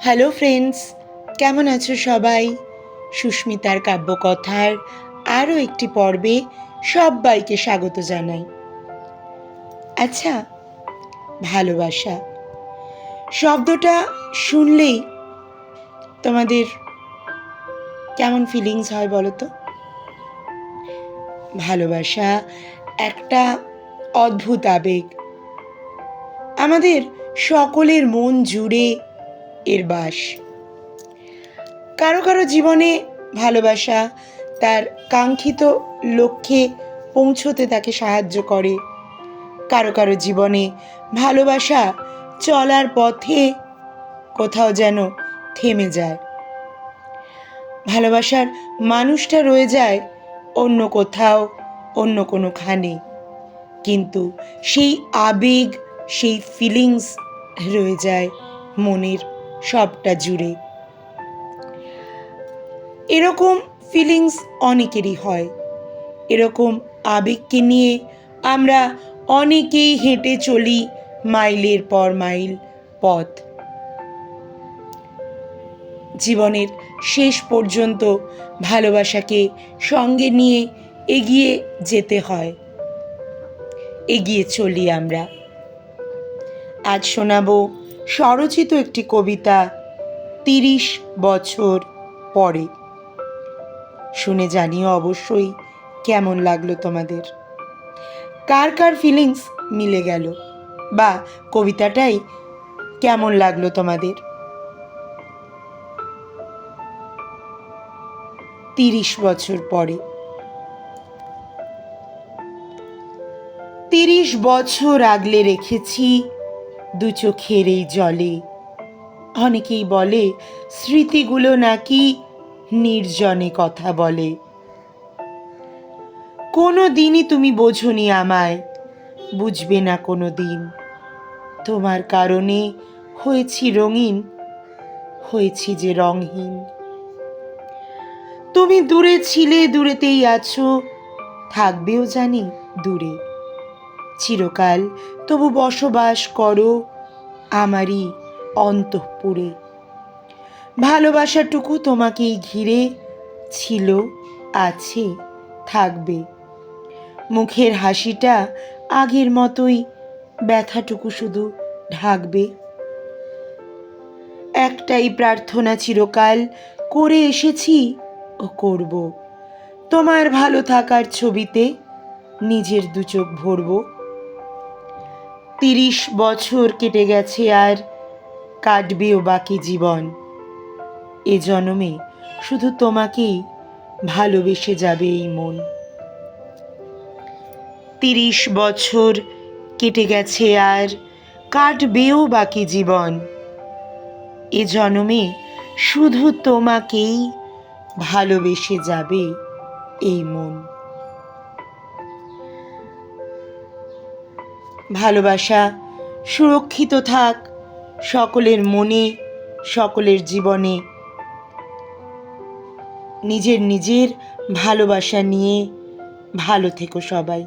Hello friends কেমন আছো সবাই? সুস্মিতার কাব্যকথার আরও একটি পর্বে সবাইকে স্বাগত জানাই। আচ্ছা ভালোবাসা। শব্দটা শুনলেই তোমাদের কেমন ফিলিংস হয় বলো তো? ভালোবাসা একটা অদ্ভুত আবেগ। আমাদের সকলের মন জুড়ে এর বাস। কারও কারও জীবনে ভালোবাসা তার কাঙ্ক্ষিত লক্ষ্যে পৌঁছতে তাকে সাহায্য করে। কারও কারও জীবনে ভালোবাসা চলার পথে কোথাও যেন থেমে যায়। ভালোবাসার মানুষটা রয়ে যায় অন্য কোথাও, অন্য কোনো খানে কিন্তু সেই আবেগ, সেই ফিলিংস রয়ে যায় মনের সবটা জুড়ে। এরকম ফিলিংস অনেকেরই হয়। এরকম আবেগকে নিয়ে আমরা অনেকেই হেঁটে চলি মাইলের পর মাইল পথ। জীবনের শেষ পর্যন্ত ভালোবাসাকে সঙ্গে নিয়ে এগিয়ে যেতে হয়। এগিয়ে চলি আমরা। আজ শোনাবো স্বরচিত একটি কবিতা তিরিশ বছর পরে। শুনে জানিও অবশ্যই কেমন লাগল তোমাদের। কার কার ফিলিংস মিলে গেল? বা কবিতাটাই কেমন লাগল তোমাদের? তিরিশ বছর পরে। তিরিশ বছর আগলে রেখেছি দু চোখের এই জলে। অনেকেই বলে, স্মৃতিগুলো নাকি নির্জনে কথা বলে। কোনো দিনই তুমি বোঝনি আমায়, বুঝবে না কোনো দিন। তোমার কারণে হয়েছি রঙিন, হয়েছি যে রংহীন তুমি দূরে ছিলে, দূরেতেই আছো, থাকবেও জানি দূরে। চিরকাল তবু বসবাস করো আমারই অন্তঃপুরে। ভালোবাসাটুকু তোমাকেই ঘিরে ছিল, আছে, থাকবে। মুখের হাসিটা আগের মতোই ব্যথাটুকু শুধু ঢাকবে। একটাই প্রার্থনা চিরকাল করে এসেছি ও করব। তোমার ভালো থাকার ছবিতে নিজের দু চোখ ভরব। তিরিশ বছর কেটে গেছে আর কাটবেও বাকি জীবন। এ জন্মে শুধু তোমাকেই ভালোবেসে যাবে এই মন। তিরিশ বছর কেটে গেছে আর কাটবেও বাকি জীবন। এ জন্মে শুধু তোমাকেই ভালোবেসে যাবে এই মন। ভালোবাসা সুরক্ষিত থাক সকলের মনে সকলের জীবনে। নিজের নিজের ভালোবাসা নিয়ে ভালো থেকো সবাই।